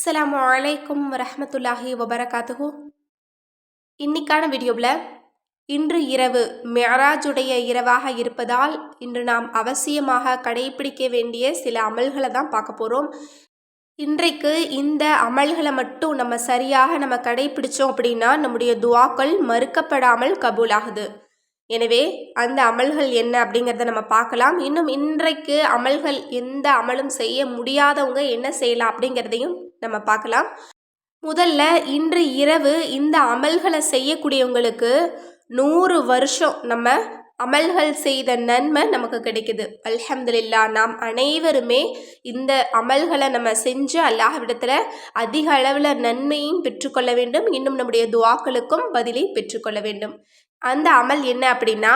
அஸ்லாம் அலைக்கும் வரமத்துல்லாஹி வபரகாத்துஹு. இன்னைக்கான வீடியோவில் இன்று இரவு மெராஜுடைய இரவாக இருப்பதால் இன்று நாம் அவசியமாக கடைபிடிக்க வேண்டிய சில அமல்களை தான் பார்க்க போகிறோம் இன்றைக்கு இந்த அமல்களை மட்டும் நம்ம சரியாக நம்ம கடைபிடிச்சோம் அப்படின்னா நம்முடைய துவாக்கள் மறுக்கப்படாமல் கபூலாகுது. எனவே அந்த அமல்கள் என்ன அப்படிங்கிறத நம்ம பார்க்கலாம். இன்னும் இன்றைக்கு அமல்கள் எந்த அமலும் செய்ய முடியாதவங்க என்ன செய்யலாம் அப்படிங்கிறதையும் நம்ம பார்க்கலாம். முதல்ல இன்று இரவு இந்த அமல்களை செய்யக்கூடியவங்களுக்கு நூறு வருஷம் நம்ம அமல்கள் செய்த நன்மை நமக்கு கிடைக்குது. அல்ஹம்துலில்லா நாம் அனைவருமே இந்த அமல்களை நம்ம செஞ்சு அல்லாஹ்விடத்தில் அதிக அளவில் நன்மையும் பெற்றுக்கொள்ள வேண்டும். இன்னும் நம்முடைய துவாக்களுக்கும் பதிலை பெற்றுக்கொள்ள வேண்டும். அந்த அமல் என்ன அப்படின்னா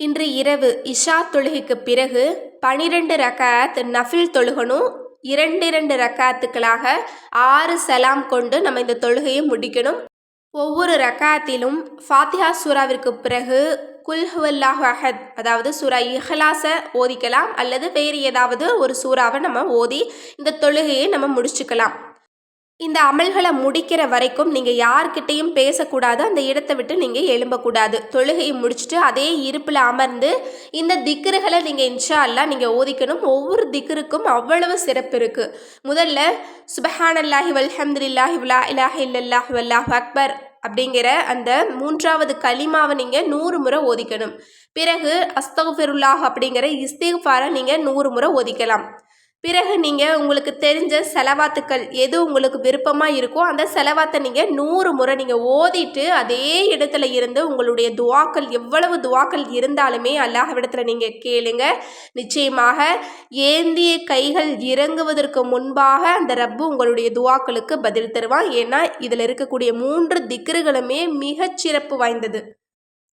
இன்று இரவு இஷா தொழுகைக்கு பிறகு பனிரெண்டு ரக்காத் நஃபில் தொழுகணும். இரண்டு இரண்டு ரக்காத்துக்களாக ஆறு சலாம் கொண்டு நம்ம இந்த தொழுகையை முடிக்கணும். ஒவ்வொரு ரக்காத்திலும் ஃபாத்திஹா சூராவிற்கு பிறகு குல்ஹுவல்லாஹ் அஹத் அதாவது சூரா இஹ்லாஸை ஓதிக்கலாம் அல்லது வேறு ஏதாவது ஒரு சூறாவை நம்ம ஓதி இந்த தொழுகையை நம்ம முடிச்சுக்கலாம். இந்த அமல்களை முடிக்கிற வரைக்கும் நீங்கள் யார்கிட்டையும் பேசக்கூடாது. அந்த இடத்தை விட்டு நீங்கள் எழும்பக்கூடாது. தொழுகையை முடிச்சுட்டு அதே இருப்பில் அமர்ந்து இந்த திக்ருகளை நீங்கள் இன்ஷா அல்லா நீங்கள் ஓதிக்கணும். ஒவ்வொரு திக்ருக்கும் அவ்வளவு சிறப்பு இருக்குது முதல்ல சுபஹானல்லாஹி வல்ஹம்துல்லாஹி வலா இலாஹி இல்லல்லாஹி வல்லாஹ் அக்பர் அப்படிங்கிற அந்த மூன்றாவது களிமாவை நீங்கள் நூறு முறை ஓதிக்கணும். பிறகு அஸ்தகுஃபிருல்லாஹ் அப்படிங்கிற இஸ்திஃபாரை நீங்கள் நூறு முறை ஓதிக்கலாம். பிறகு நீங்கள் உங்களுக்கு தெரிஞ்ச செலவாத்துக்கள் எது உங்களுக்கு விருப்பமாக இருக்கோ அந்த செலவாத்தை நீங்கள் நூறு முறை நீங்கள் ஓதிட்டு அதே இடத்துல இருந்து உங்களுடைய துவாக்கள் எவ்வளவு துவாக்கள் இருந்தாலுமே அல்லாஹ்விடத்தில் நீங்கள் கேளுங்க. நிச்சயமாக ஏந்திய கைகள் இறங்குவதற்கு முன்பாக அந்த ரப்பு உங்களுடைய துவாக்களுக்கு பதில் தருவான். ஏன்னா இதில் இருக்கக்கூடிய மூன்று திக்ருகளுமே மிகச்சிறப்பு வாய்ந்தது.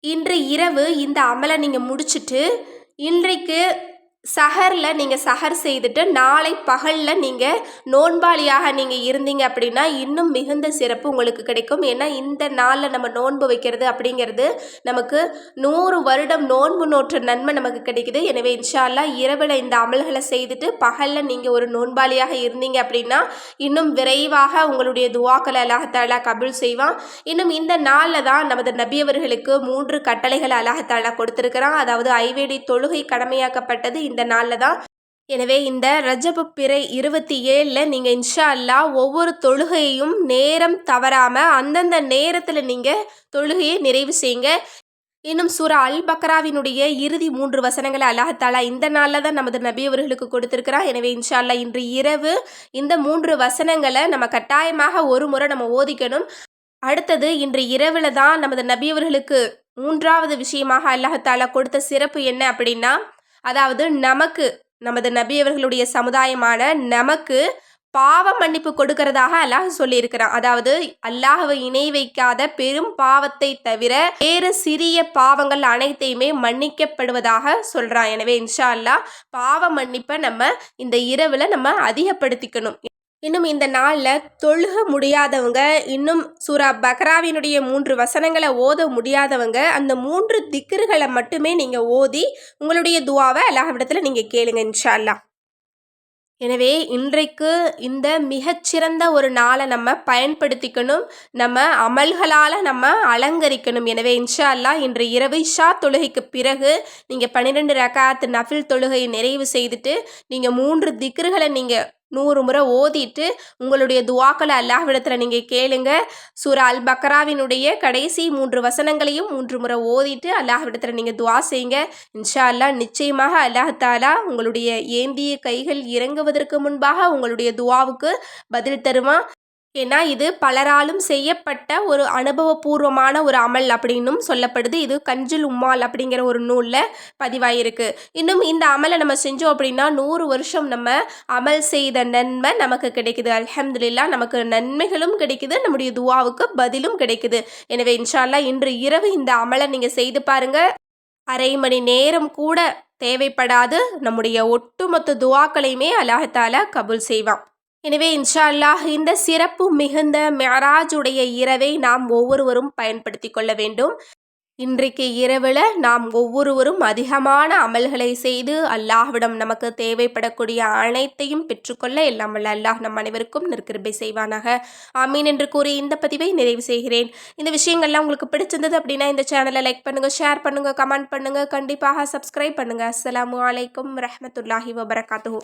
இன்று இரவு இந்த அமலை நீங்கள் முடிச்சுட்டு இன்றைக்கு சஹரில் நீங்கள் சஹர் செய்துட்டு நாளை பகலில் நீங்கள் நோன்பாளியாக நீங்கள் இருந்தீங்க அப்படின்னா இன்னும் மிகுந்த சிறப்பு உங்களுக்கு கிடைக்கும். ஏன்னா இந்த நாளில் நம்ம நோன்பு வைக்கிறது அப்படிங்கிறது நமக்கு நூறு வருடம் நோன்பு நோற்ற நன்மை நமக்கு கிடைக்குது. எனவே இன்ஷால்லா இரவில் இந்த அமல்களை செய்துட்டு பகலில் நீங்கள் ஒரு நோன்பாளியாக இருந்தீங்க அப்படின்னா இன்னும் விரைவாக உங்களுடைய துவாக்களை அல்லாஹாலா கபில் செய்வான். இன்னும் இந்த நாளில் தான் நமது நபியவர்களுக்கு மூன்று கட்டளைகள் அல்லாஹாலா கொடுத்துருக்கிறான். அதாவது ஐவேடி தொழுகை கடமையாக்கப்பட்டது. இந்த இந்த நாளில் தான். எனவே இந்த ரஜபு பிறை இருபத்தி ஏழில் நீங்கள் இன்ஷா அல்லா ஒவ்வொரு தொழுகையையும் நேரம் தவறாமல் அந்தந்த நேரத்தில் நீங்கள் தொழுகையை நிறைவு செய்யுங்க. இன்னும் சூரா அல் பக்ராவினுடைய இறுதி மூன்று வசனங்களை அல்லாஹாலா இந்த நாளில் தான் நமது நபி அவர்களுக்கு கொடுத்துருக்கிறான் எனவே இன்ஷால்லா இன்று இரவு இந்த மூன்று வசனங்களை நம்ம கட்டாயமாக ஒரு முறை நம்ம ஓதிக்கணும். அடுத்தது இன்று இரவில் தான் நமது நபியவர்களுக்கு மூன்றாவது விஷயமாக அல்லாஹாலா கொடுத்த சிறப்பு என்ன அப்படின்னா அதாவது நமக்கு நமது நபியவர்களுடைய சமுதாயமான நமக்கு பாவ மன்னிப்பு கொடுக்கறதாக அல்லாஹ் சொல்லியிருக்கிறான். அதாவது அல்லாஹவை இணை வைக்காத பெரும் பாவத்தை தவிர வேறு சிறிய பாவங்கள் அனைத்தையுமே மன்னிக்கப்படுவதாக சொல்றான். எனவே இன்ஷா அல்லாஹ் பாவ மன்னிப்பை நம்ம இந்த இரவில் நம்ம அதிகப்படுத்திக்கணும். இன்னும் இந்த நாளில் தொழுக முடியாதவங்க இன்னும் சூரா பக்ராவினுடைய மூன்று வசனங்களை ஓத முடியாதவங்க அந்த மூன்று திக்கர்களை மட்டுமே நீங்கள் ஓதி உங்களுடைய துவாவை அல்லாஹ்விடத்தில் நீங்கள் கேளுங்க இன்ஷால்லா எனவே இன்றைக்கு இந்த மிகச்சிறந்த ஒரு நாளை நம்ம பயன்படுத்திக்கணும் நம்ம அமல்களால் நம்ம அலங்கரிக்கணும். எனவே இன்ஷா அல்லா இன்று இரவு ஷா தொழுகைக்கு பிறகு நீங்கள் பன்னிரெண்டு ரகாத்து நஃபில் தொழுகையை நிறைவு செய்துட்டு நீங்கள் மூன்று திக்ருகளை நீங்கள் நூறு முறை ஓதிட்டு உங்களுடைய துவாக்களை அல்லாஹ்விடத்தில் நீங்கள் கேளுங்க. சூரா அல் பக்ராவினுடைய கடைசி மூன்று வசனங்களையும் மூன்று முறை ஓதிட்டு அல்லாஹ்விடத்தில் நீங்கள் துவா செய்யுங்க. இன்ஷா அல்லா நிச்சயமாக அல்லாஹாலா உங்களுடைய ஏந்திய கைகள் இறங்குவதற்கு முன்பாக உங்களுடைய துவாவுக்கு பதில் தருவான். ஏன்னா இது பலராலும் செய்யப்பட்ட ஒரு அனுபவபூர்வமான ஒரு அமல் அப்படின்னும் சொல்லப்படுது. இது கஞ்சுல் உம்மால் அப்படிங்கிற ஒரு நூலில் பதிவாயிருக்கு. இன்னும் இந்த அமலை நம்ம செஞ்சோம் அப்படின்னா நூறு வருஷம் நம்ம அமல் செய்த நன்மை நமக்கு கிடைக்குது. அலமதுல்லா நமக்கு நன்மைகளும் கிடைக்குது. நம்முடைய துவாவுக்கு பதிலும் கிடைக்குது. எனவே இன்ஷால்லா இன்று இரவு இந்த அமலை நீங்கள் செய்து பாருங்கள் அரை மணி நேரம் கூட தேவைப்படாது. நம்முடைய ஒட்டுமொத்த துவாக்களையுமே அல்லாஹால கபூல் செய்வான். எனவே இன்ஷா அல்லாஹ் இந்த சிறப்பு மிகுந்த மெராஜுடைய இரவை நாம் ஒவ்வொருவரும் பயன்படுத்தி கொள்ள வேண்டும். இன்றைக்கு இரவில் நாம் ஒவ்வொருவரும் அதிகமான அமல்களை செய்து அல்லாஹ்விடம் நமக்கு தேவைப்படக்கூடிய அனைத்தையும் பெற்றுக்கொள்ள எல்லாம் வல்ல அல்லாஹ் நம் அனைவருக்கும் நிற்கிருப்பை செய்வானாக. ஆமீன் என்று கூறி இந்த பதிவை நிறைவு செய்கிறேன். இந்த விஷயங்கள்லாம் உங்களுக்கு பிடிச்சிருந்தது அப்படின்னா இந்த சேனலை லைக் பண்ணுங்கள் ஷேர் பண்ணுங்கள் கமெண்ட் பண்ணுங்கள் கண்டிப்பாக சப்ஸ்கிரைப் பண்ணுங்கள் அஸ்லாம் அலைக்கும் ரஹமத்துல்லாஹி வபரகாத்து